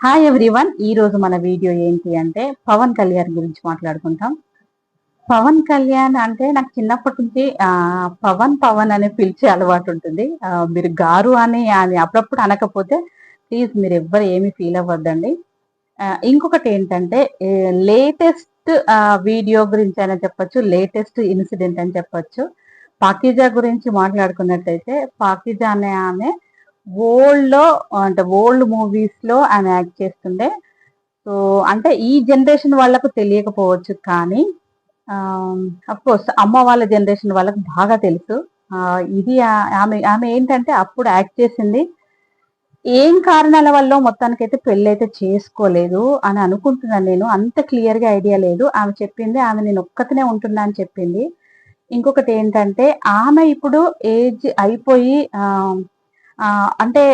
Hi everyone ఈ రోజు మన వీడియో ఏంటి అంటే పవన్ కళ్యాణ్ గురించి మాట్లాడుకుంటాం. పవన్ కళ్యాణ్ అంటే నాకు చిన్నప్పటి నుంచి పవన్ పవన్ అనే పిలిచే అలవాటు ఉంటుంది. మీరు గారు అని అని అప్పుడప్పుడు అనకపోతే ప్లీజ్ మీరు ఎవ్వరు ఏమి ఫీల్ అవ్వద్దండి. ఇంకొకటి ఏంటంటే లేటెస్ట్ వీడియో గురించి అయినా చెప్పొచ్చు లేటెస్ట్ ఇన్సిడెంట్ అని చెప్పొచ్చు. పాకిజా గురించి మాట్లాడుకున్నట్టయితే పాకిజా అనే ఆమె ఓల్డ్లో అంటే ఓల్డ్ మూవీస్లో ఆమె యాక్ట్ చేస్తుండే. సో అంటే ఈ జనరేషన్ వాళ్ళకు తెలియకపోవచ్చు కానీ కోర్స్ అమ్మ వాళ్ళ జనరేషన్ వాళ్ళకు బాగా తెలుసు. ఇది ఆమె ఆమె ఏంటంటే అప్పుడు యాక్ట్ చేసింది. ఏం కారణాల వల్ల మొత్తానికైతే పెళ్ళి అయితే చేసుకోలేదు అని అనుకుంటున్నాను నేను. అంత క్లియర్గా ఐడియా లేదు. ఆమె చెప్పింది ఆమె నేను ఒక్కతనే ఉంటున్నా అని చెప్పింది. ఇంకొకటి ఏంటంటే ఆమె ఇప్పుడు ఏజ్ అయిపోయి అంటే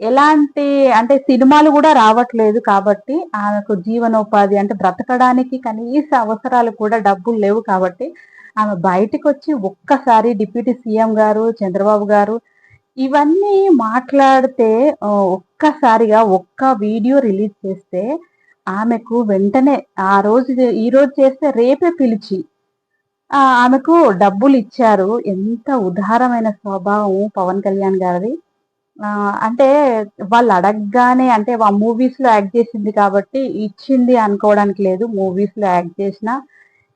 ఎలాంటి అంటే సినిమాలు కూడా రావట్లేదు కాబట్టి ఆమెకు జీవనోపాధి అంటే బ్రతకడానికి కనీస అవసరాలు కూడా డబ్బులు లేవు కాబట్టి ఆమె బయటకు వచ్చి ఒక్కసారి డిప్యూటీ సీఎం గారు చంద్రబాబు గారు ఇవన్నీ మాట్లాడితే ఒక్కసారిగా ఒక్క వీడియో రిలీజ్ చేస్తే ఆమెకు వెంటనే ఆ రోజు ఈ రోజు చేస్తే రేపే పిలిచి ఆమెకు డబ్బులు ఇచ్చారు. ఎంత ఉదారమైన స్వభావం పవన్ కళ్యాణ్ గారిది. అంటే వాళ్ళు అడగగానే అంటే ఆ మూవీస్లో యాక్ట్ చేసింది కాబట్టి ఇచ్చింది అనుకోవడానికి లేదు. మూవీస్లో యాక్ట్ చేసిన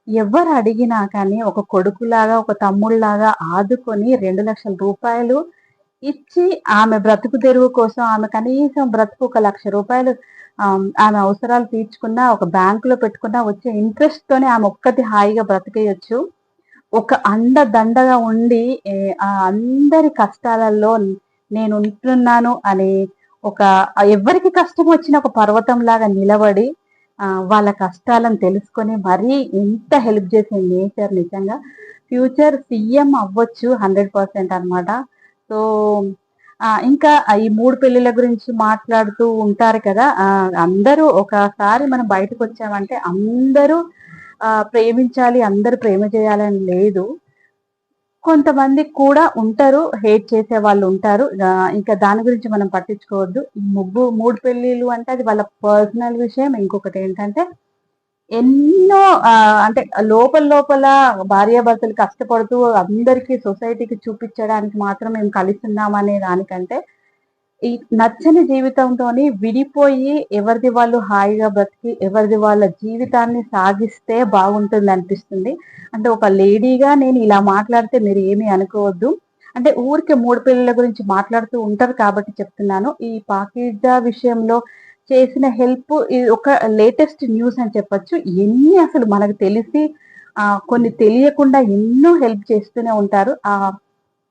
ఎవరు అడిగినా కానీ ఒక కొడుకులాగా ఒక తమ్ముళ్ళలాగా ఆదుకొని రెండు లక్షల రూపాయలు ఇచ్చి ఆమె బ్రతుకు తెరువు కోసం ఆమె కనీసం బ్రతుకు ఒక లక్ష రూపాయలు ఆమె అవసరాలు తీర్చుకున్నా ఒక బ్యాంకులో పెట్టుకున్నా వచ్చే ఇంట్రెస్ట్ తోనే ఆమె ఒక్కటి హాయిగా బ్రతికేయచ్చు. ఒక అండ దండగా ఉండి ఆ అందరి కష్టాలలో నేను ఉంటున్నాను అని ఒక ఎవరికి కష్టం వచ్చినా ఒక పర్వతం లాగా నిలబడి వాళ్ళ కష్టాలను తెలుసుకొని మరీ ఎంత హెల్ప్ చేసే నేచర్ నిజంగా ఫ్యూచర్ సీఎం అవ్వచ్చు హండ్రెడ్ పర్సెంట్ అనమాట సో ఇంకా ఈ మూడు పెళ్ళిళ్ళ గురించి మాట్లాడుతూ ఉంటారు కదా అందరూ ఒకసారి మనం బయటకు వచ్చామంటే అందరూ ప్రేమించాలి అందరూ ప్రేమ చేయాలని లేదు. కొంతమంది కూడా ఉంటారు హేట్ చేసే వాళ్ళు ఉంటారు. ఇంకా దాని గురించి మనం పట్టించుకోవద్దు. ముగ్గు మూడు పెళ్ళిళ్ళు అంటే అది వాళ్ళ పర్సనల్ విషయం. ఇంకొకటి ఏంటంటే ఎన్నో అంటే లోపల లోపల భార్యాభర్తలు కష్టపడుతూ అందరికీ సొసైటీకి చూపించడానికి మాత్రం మేము కలిసి ఉన్నామనే దానికంటే ఈ నచ్చని జీవితంతోని విడిపోయి ఎవరిది వాళ్ళు హాయిగా బ్రతికి ఎవరిది వాళ్ళ జీవితాన్ని సాగిస్తే బాగుంటుంది అనిపిస్తుంది. అంటే ఒక లేడీగా నేను ఇలా మాట్లాడితే మీరు ఏమీ అనుకోవద్దు. అంటే ఊరికే మూడు పిల్లల గురించి మాట్లాడుతూ ఉంటారు కాబట్టి చెప్తున్నాను. ఈ పాకిజా విషయంలో చేసిన హెల్ప్ ఒక లేటెస్ట్ న్యూస్ అని చెప్పొచ్చు. ఎన్ని అసలు మనకు తెలిసి కొన్ని తెలియకుండా ఎన్నో హెల్ప్ చేస్తూనే ఉంటారు. ఆ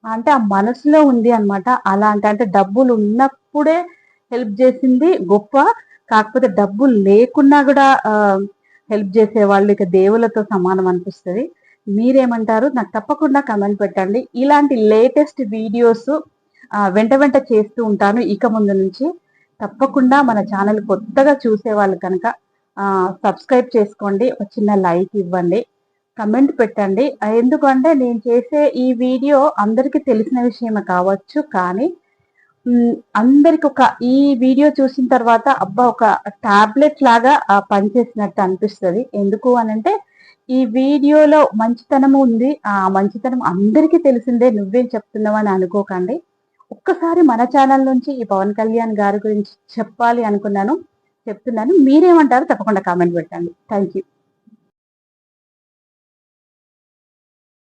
అంటే ఆ మనసులో ఉంది అన్నమాట. అలాంటి అంటే డబ్బులు ఉన్నప్పుడే హెల్ప్ చేసింది గొప్ప. కాకపోతే డబ్బులు లేకున్నా కూడా హెల్ప్ చేసే వాళ్ళు ఇక దేవులతో సమానం అనిపిస్తుంది. మీరేమంటారు? నాకు తప్పకుండా కమెంట్ పెట్టండి. ఇలాంటి లేటెస్ట్ వీడియోస్ వెంట వెంట చేస్తూ ఉంటాను ఇక ముందు నుంచి. తప్పకుండా మన ఛానల్ కొత్తగా చూసేవాళ్ళు కనుక సబ్స్క్రైబ్ చేసుకోండి. ఒక చిన్న లైక్ ఇవ్వండి. కమెంట్ పెట్టండి. ఎందుకంటే నేను చేసే ఈ వీడియో అందరికీ తెలిసిన విషయమే కావచ్చు కానీ అందరికి ఒక ఈ వీడియో చూసిన తర్వాత అబ్బా ఒక టాబ్లెట్ లాగా పనిచేసినట్టు అనిపిస్తుంది. ఎందుకు అని అంటే ఈ వీడియోలో మంచితనం ఉంది. ఆ మంచితనం అందరికీ తెలిసిందే. నువ్వేం చెప్తున్నావు అని అనుకోకండి. ఒక్కసారి మన ఛానల్ నుంచి ఈ పవన్ కళ్యాణ్ గారి గురించి చెప్పాలి అనుకున్నాను. చెప్తున్నాను. మీరేమంటారు తప్పకుండా కామెంట్ పెట్టండి. Thank you